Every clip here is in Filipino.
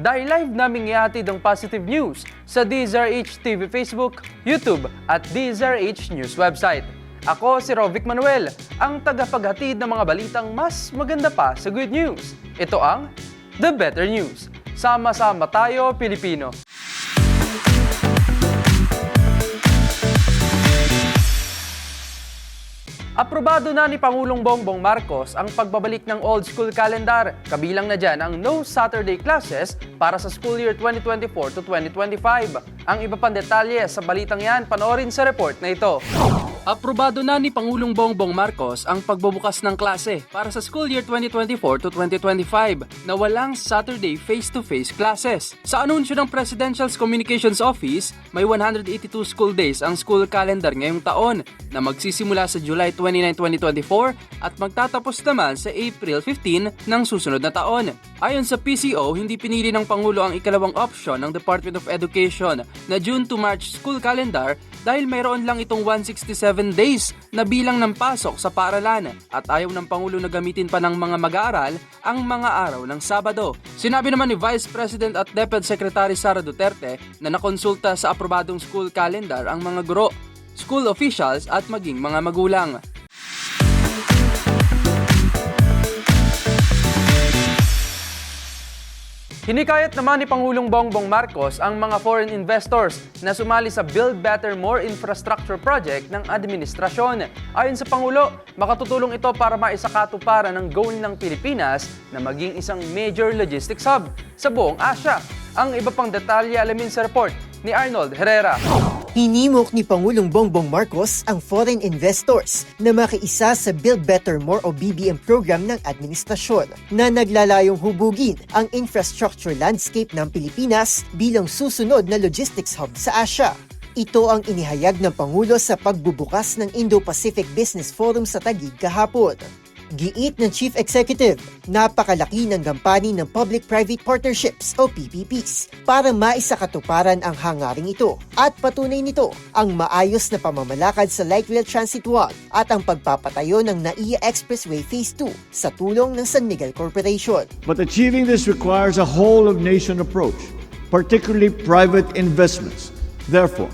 dahil live naming ihatid ang positive news sa DZRH TV Facebook, YouTube at DZRH News website. Ako si Rovic Manuel, ang tagapaghatid ng mga balitang mas maganda pa sa good news. Ito ang The Better News. Sama-sama tayo, Pilipino. Aprobado na ni Pangulong Bongbong Marcos ang pagbabalik ng old school calendar. Kabilang na dyan ang no Saturday classes para sa school year 2024 to 2025. Ang iba pang detalye sa balitang yan, panoorin sa report na ito. Aprobado na ni Pangulong Bongbong Marcos ang pagbubukas ng klase para sa school year 2024 to 2025 na walang Saturday face-to-face classes. Sa anunsyo ng Presidential's Communications Office, may 182 school days ang school calendar ngayong taon na magsisimula sa July 29, 2024 at magtatapos naman sa April 15 ng susunod na taon. Ayon sa PCO, hindi pinili ng Pangulo ang ikalawang option ng Department of Education na June to March school calendar dahil mayroon lang itong 167 days na bilang ng pasok sa paaralan at ayaw ng Pangulo na gamitin pa ng mga mag-aaral ang mga araw ng Sabado. Sinabi naman ni Vice President at DepEd Secretary Sara Duterte na nakonsulta sa aprobadong school calendar ang mga guro, school officials at maging mga magulang. Hinikayat naman ni Pangulong Bongbong Marcos ang mga foreign investors na sumali sa Build Better More Infrastructure Project ng administrasyon. Ayon sa Pangulo, makatutulong ito para maisakatuparan ng goal ng Pilipinas na maging isang major logistics hub sa buong Asia. Ang iba pang detalye alamin sa report ni Arnold Herrera. Hinimok ni Pangulong Bongbong Marcos ang foreign investors na makiisa sa Build Better More o BBM program ng administrasyon na naglalayong hubugin ang infrastructure landscape ng Pilipinas bilang susunod na logistics hub sa Asia. Ito ang inihayag ng Pangulo sa pagbubukas ng Indo-Pacific Business Forum sa Taguig kahapon. Giit ng Chief Executive, napakalaki ng gampanin ng Public-Private Partnerships o PPPs para maisakatuparan ang hangaring ito at patunay nito ang maayos na pamamalakad sa light rail transit wall at ang pagpapatayo ng NAIA Expressway Phase 2 sa tulong ng San Miguel Corporation. But achieving this requires a whole of nation approach, particularly private investments. Therefore,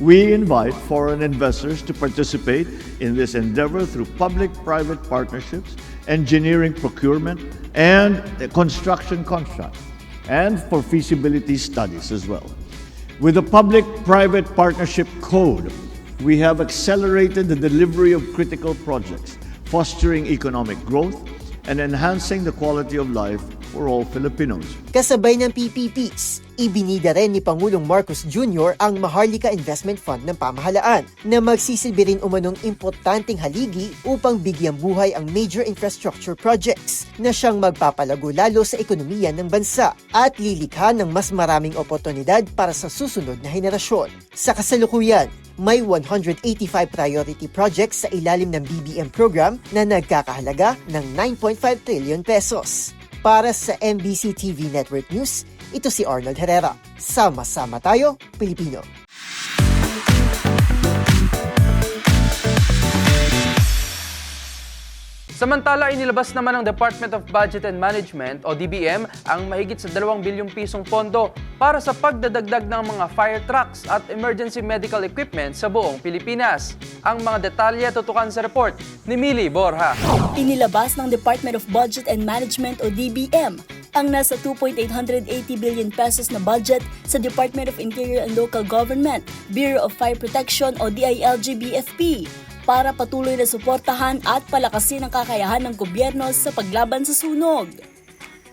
we invite foreign investors to participate in this endeavor through public private partnerships, engineering procurement, and construction contracts, and for feasibility studies as well. With the Public Private Partnership Code, we have accelerated the delivery of critical projects, fostering economic growth and enhancing the quality of life for all Filipinos. Kasabay ng PPPs, ibinida rin ni Pangulong Marcos Jr. ang Maharlika Investment Fund ng pamahalaan na magsisilbi rin umanong importanteng haligi upang bigyang buhay ang major infrastructure projects na siyang magpapalago lalo sa ekonomiya ng bansa at lilikha ng mas maraming oportunidad para sa susunod na henerasyon. Sa kasalukuyan, may 185 priority projects sa ilalim ng BBM program na nagkakahalaga ng 9.5 trillion pesos. Para sa MBC TV Network News, ito si Arnold Herrera. Sama-sama tayo, Pilipino. Samantala, inilabas naman ng Department of Budget and Management o DBM ang mahigit sa 2 bilyong pisong pondo para sa pagdadagdag ng mga fire trucks at emergency medical equipment sa buong Pilipinas. Ang mga detalye tutukan sa report ni Mili Borja. Inilabas ng Department of Budget and Management o DBM ang nasa 2.880 billion pesos na budget sa Department of Interior and Local Government, Bureau of Fire Protection o DILG-BFP para patuloy na suportahan at palakasin ang kakayahan ng gobyerno sa paglaban sa sunog.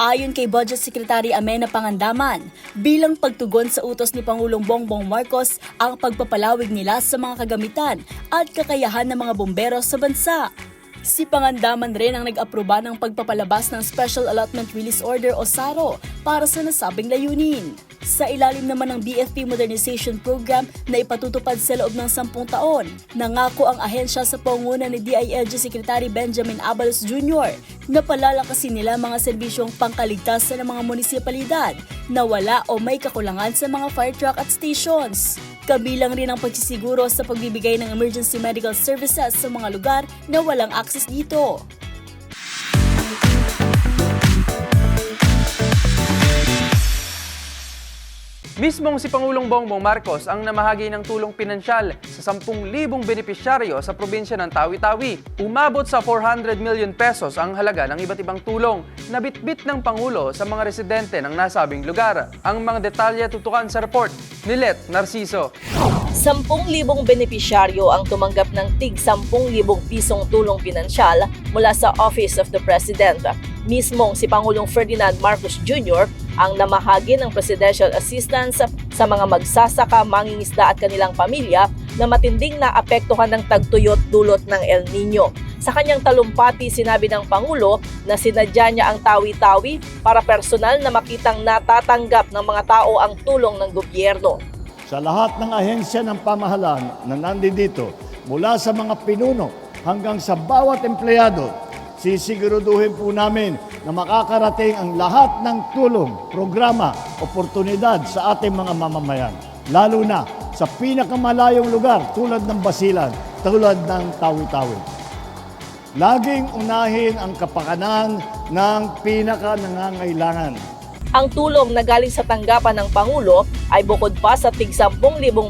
Ayon kay Budget Secretary Amena Pangandaman, bilang pagtugon sa utos ni Pangulong Bongbong Marcos ang pagpapalawig nila sa mga kagamitan at kakayahan ng mga bombero sa bansa. Si Pangandaman rin ang nag-aproba ng pagpapalabas ng Special Allotment Release Order o SARO para sa nasabing layunin. Sa ilalim naman ng BFP Modernization Program na ipatutupad sa loob ng 10 taon, nangako ang ahensya sa panguna ni DILG Secretary Benjamin Abalos Jr. na palalakasin nila mga serbisyong pangkaligtasan ng mga munisipalidad na wala o may kakulangan sa mga fire truck at stations. Kabilang rin ang pagsisiguro sa pagbibigay ng emergency medical services sa mga lugar na walang access dito. Mismong si Pangulong Bongbong Marcos ang namahagi ng tulong pinansyal sa 10,000 benepisyaryo sa probinsya ng Tawi-Tawi. Umabot sa 400 million pesos ang halaga ng iba't ibang tulong na bitbit ng Pangulo sa mga residente ng nasabing lugar. Ang mga detalye tutukan sa report ni Let Narciso. 10,000 benepisyaryo ang tumanggap ng tig 10,000 pisong tulong pinansyal mula sa Office of the President. Mismong si Pangulong Ferdinand Marcos Jr. ang namahagi ng presidential assistance sa mga magsasaka, mangingisda at kanilang pamilya na matinding naapektuhan ng tagtuyot dulot ng El Nino. Sa kanyang talumpati, sinabi ng Pangulo na sinadya niya ang tawi-tawi para personal na makitang natatanggap ng mga tao ang tulong ng gobyerno. Sa lahat ng ahensya ng pamahalaan na nandito, mula sa mga pinuno hanggang sa bawat empleyado, sisiguraduhin po namin na makakarating ang lahat ng tulong, programa, oportunidad sa ating mga mamamayan. Lalo na sa pinakamalayong lugar tulad ng Basilan, tulad ng Tawi-Tawi. Laging unahin ang kapakanan ng pinaka-nangangailangan. Ang tulong na galing sa tanggapan ng Pangulo ay bukod pa sa tig 10,000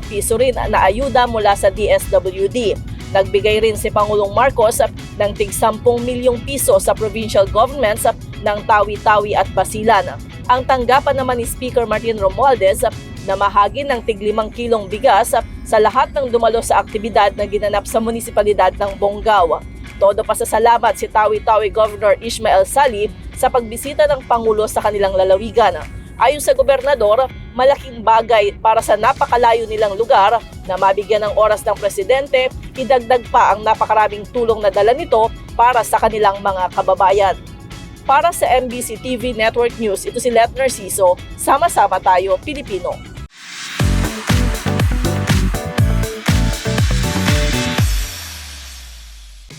piso rin na ayuda mula sa DSWD. Nagbigay rin si Pangulong Marcos ng tig 10 milyong piso sa provincial governments ng Tawi-Tawi at Basilan. Ang tanggapan naman ni Speaker Martin Romualdez na mahagi ng tig 5 kilong bigas sa lahat ng dumalo sa aktibidad na ginanap sa munisipalidad ng Bonggao. Todo pa sa salamat si Tawi-Tawi Governor Ishmael Sali sa pagbisita ng Pangulo sa kanilang lalawigan. Ayon sa gobernador, malaking bagay para sa napakalayo nilang lugar na mabigyan ng oras ng presidente, idagdag pa ang napakaraming tulong na dala nito para sa kanilang mga kababayan. Para sa MBC TV Network News, ito si Let Narciso, sama-sama tayo Pilipino.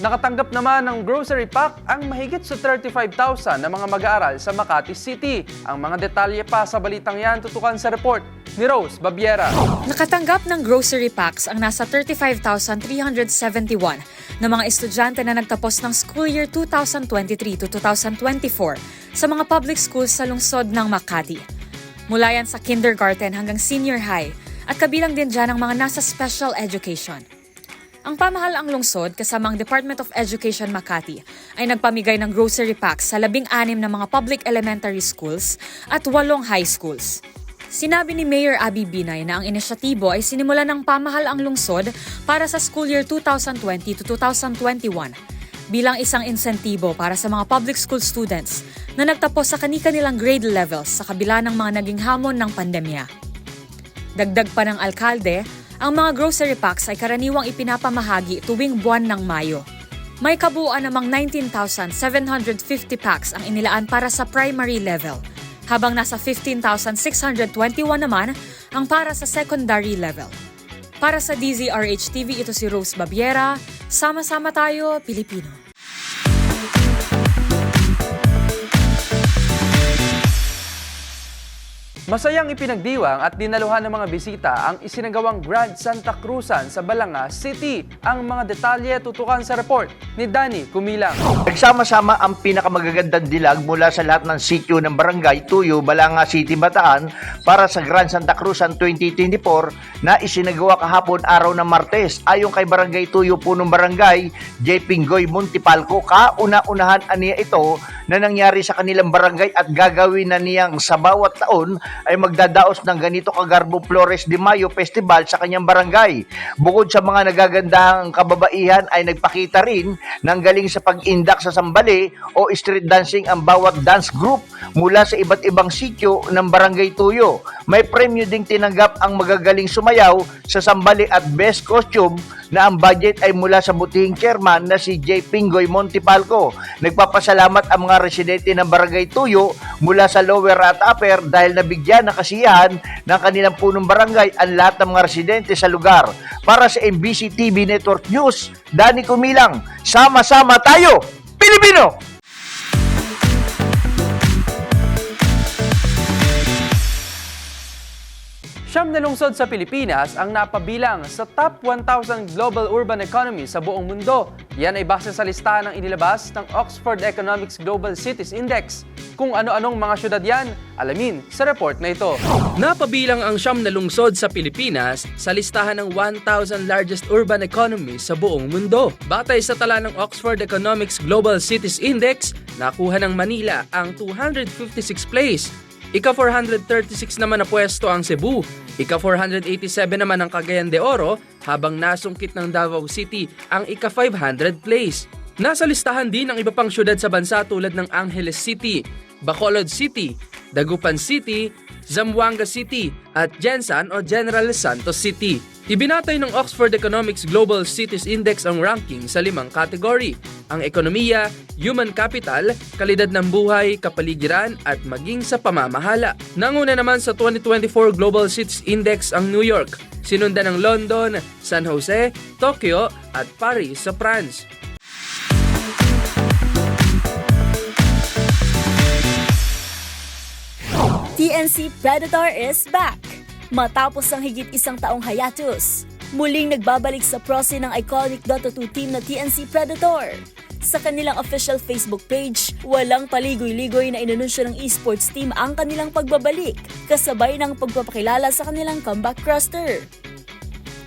Nakatanggap naman ng grocery pack ang mahigit sa 35,000 na mga mag-aaral sa Makati City. Ang mga detalye pa sa balitang yan tutukan sa report ni Rose Babiera. Nakatanggap ng grocery packs ang nasa 35,371 na mga estudyante na nagtapos ng school year 2023 to 2024 sa mga public schools sa lungsod ng Makati. Mula yan sa kindergarten hanggang senior high at kabilang din dyan ang mga nasa special education. Ang pamahalaang lungsod kasama ang Department of Education Makati ay nagpamigay ng grocery packs sa labing-anim na mga public elementary schools at walong high schools. Sinabi ni Mayor Abby Binay na ang inisyatibo ay sinimula ng pamahalaang lungsod para sa school year 2020 to 2021 bilang isang insentibo para sa mga public school students na nagtapos sa kani-kanilang grade levels sa kabila ng mga naging hamon ng pandemya. Dagdag pa ng alkalde, ang mga grocery packs ay karaniwang ipinapamahagi tuwing buwan ng Mayo. May kabuuan namang 19,750 packs ang inilaan para sa primary level, habang nasa 15,621 naman ang para sa secondary level. Para sa DZRH TV, ito si Rose Babiera. Sama-sama tayo, Pilipino. Masayang ipinagdiwang at dinaluhan ng mga bisita ang isinagawang Grand Santa Cruzan sa Balanga City. Ang mga detalye tutukan sa report ni Danny Kumilang. Nagsama-sama ang pinakamagagandang dilag mula sa lahat ng sityo ng Barangay Tuyo, Balanga City, Bataan para sa Grand Santa Cruzan 2024 na isinagawa kahapon araw ng Martes. Ayon kay Barangay Tuyo, punong barangay, J. Pingoy Montipalco, kauna-unahan aniya ito na nangyari sa kanilang barangay at gagawin na niyang sa bawat taon ay magdadaos ng ganito kagarbo Flores de Mayo Festival sa kanyang barangay. Bukod sa mga nagagandahang kababaihan ay nagpakita rin ng galing sa pag-indak sa sambali o street dancing ang bawat dance group mula sa iba't ibang sityo ng barangay Tuyo. May premyo ding tinanggap ang magagaling sumayaw sa sambali at best costume na ang budget ay mula sa butihing chairman na si J. Pingoy Montipalco. Nagpapasalamat ang mga residente ng Barangay Tuyo mula sa lower at upper dahil nabigyan ng kasiyahan ng kanilang punong barangay ang lahat ng mga residente sa lugar. Para sa MBC TV Network News, Dani Kumilang, sama-sama tayo, Pilipino! Siyam na lungsod sa Pilipinas ang napabilang sa top 1,000 global urban economy sa buong mundo. Yan ay base sa listahan ng inilabas ng Oxford Economics Global Cities Index. Kung ano-anong mga syudad yan, alamin sa report na ito. Napabilang ang siyam na lungsod sa Pilipinas sa listahan ng 1,000 largest urban economies sa buong mundo. Batay sa tala ng Oxford Economics Global Cities Index, nakuha ng Manila ang 256 place. Ika-436 naman na pwesto ang Cebu. Ika-487 naman ang Cagayan de Oro, habang nasungkit ng Davao City ang ika-500 place. Nasa listahan din ang iba pang syudad sa bansa tulad ng Angeles City, Bacolod City, Dagupan City, Zamboanga City at Jensan o General Santos City. Ibinatay ng Oxford Economics Global Cities Index ang ranking sa limang kategory, ang ekonomiya, human capital, kalidad ng buhay, kapaligiran at maging sa pamamahala. Nanguna naman sa 2024 Global Cities Index ang New York, sinundan ng London, San Jose, Tokyo at Paris sa France. TNC Predator is back! Matapos ang higit isang taong hiatus, muling nagbabalik sa prose ng iconic Dota 2 team na TNC Predator. Sa kanilang official Facebook page, walang paligoy-ligoy na inanunsyo ng esports team ang kanilang pagbabalik, kasabay ng pagpapakilala sa kanilang comeback roster.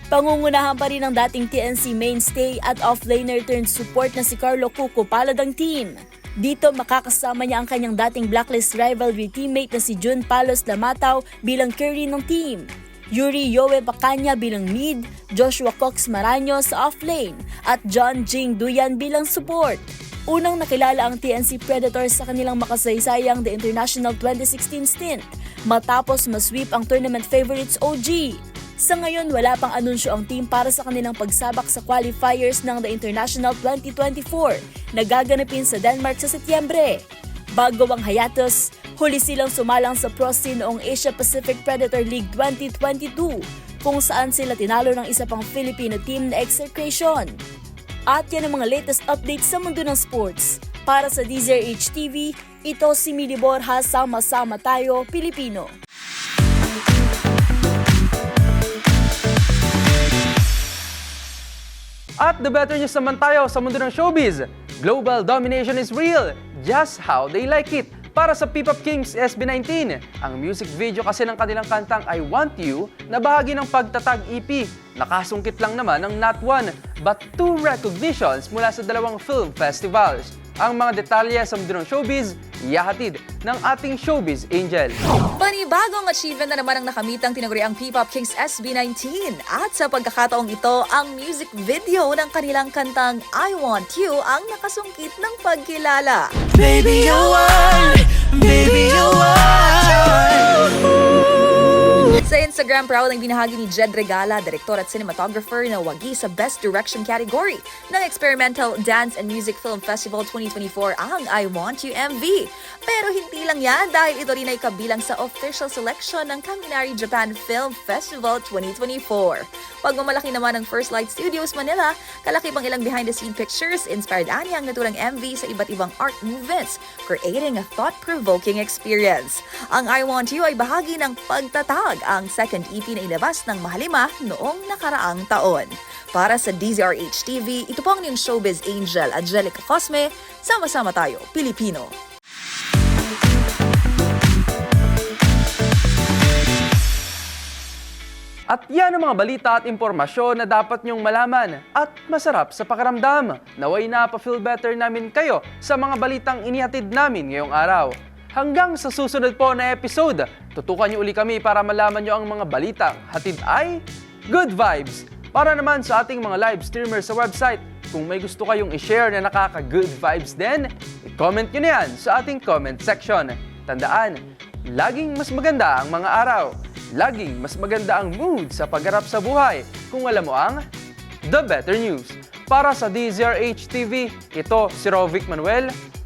Pangungunahan pa rin ng dating TNC mainstay at offlaner turned support na si Carlo Cuco palad ang team. Dito makakasama niya ang kanyang dating blacklist rivalry teammate na si Jun Palos Lamataw bilang carry ng team. Yuri Yowe Pacanya bilang mid, Joshua Cox Maranyo sa offlane, at John Jing Duyan bilang support. Unang nakilala ang TNC Predators sa kanilang makasaysayang The International 2016 stint matapos masweep ang tournament favorites OG. Sa ngayon, wala pang anunsyo ang team para sa kanilang pagsabak sa qualifiers ng The International 2024 na gaganapin sa Denmark sa Setyembre. Bago ang hiatus, huli silang sumalang sa Pro Scene noong Asia Pacific Predator League 2022 kung saan sila tinalo ng isa pang Filipino team na Execration. At yan ang mga latest updates sa mundo ng sports. Para sa DZRH TV, ito si Mili Borja, sama-sama tayo, Pilipino. At the better news naman tayo sa mundo ng showbiz. Global domination is real, just how they like it. Para sa P-Pop Kings SB19, ang music video kasi ng kanilang kantang I Want You na bahagi ng pagtatag EP. Nakasungkit lang naman ng not one, but two recognitions mula sa dalawang film festivals. Ang mga detalye sa mundo ng showbiz, iyahatid ng ating showbiz angel. Panibagong achievement na naman ang nakamitang tinaguriang P-Pop Kings SB19 at sa pagkakataong ito, ang music video ng kanilang kantang I Want You ang nakasungkit ng pagkilala. Baby, you're one. Baby, you're one. Sa Instagram, proud ang binahagi ni Jed Regala, director at cinematographer na wagi sa Best Direction category ng Experimental Dance and Music Film Festival 2024 ang I Want You MV. Pero hindi lang yan dahil ito rin ay kabilang sa official selection ng Kaminari Japan Film Festival 2024. Pagmamalaki naman ng First Light Studios Manila, kalaki pang ilang behind-the-scene pictures, inspired ani ang naturang MV sa iba't ibang art movements, creating a thought-provoking experience. Ang I Want You ay bahagi ng pagtatag ang second EP na ilabas ng Mahalima noong nakaraang taon. Para sa DZRH TV, ito po ang inyong showbiz angel, Angelica Cosme. Sama-sama tayo, Pilipino. At yan ang mga balita at impormasyon na dapat nyong malaman at masarap sa pakiramdam. Naway na pa-feel better namin kayo sa mga balitang inihatid namin ngayong araw. Hanggang sa susunod po na episode, tutukan niyo uli kami para malaman niyo ang mga balitang hatid ay good vibes. Para naman sa ating mga live streamers sa website, kung may gusto kayong i-share na nakaka-good vibes din, i-comment nyo na yan sa ating comment section. Tandaan, laging mas maganda ang mga araw. Laging mas maganda ang mood sa pagharap sa buhay kung alam mo ang The Better News. Para sa DZRH TV, ito si Rovic Manuel.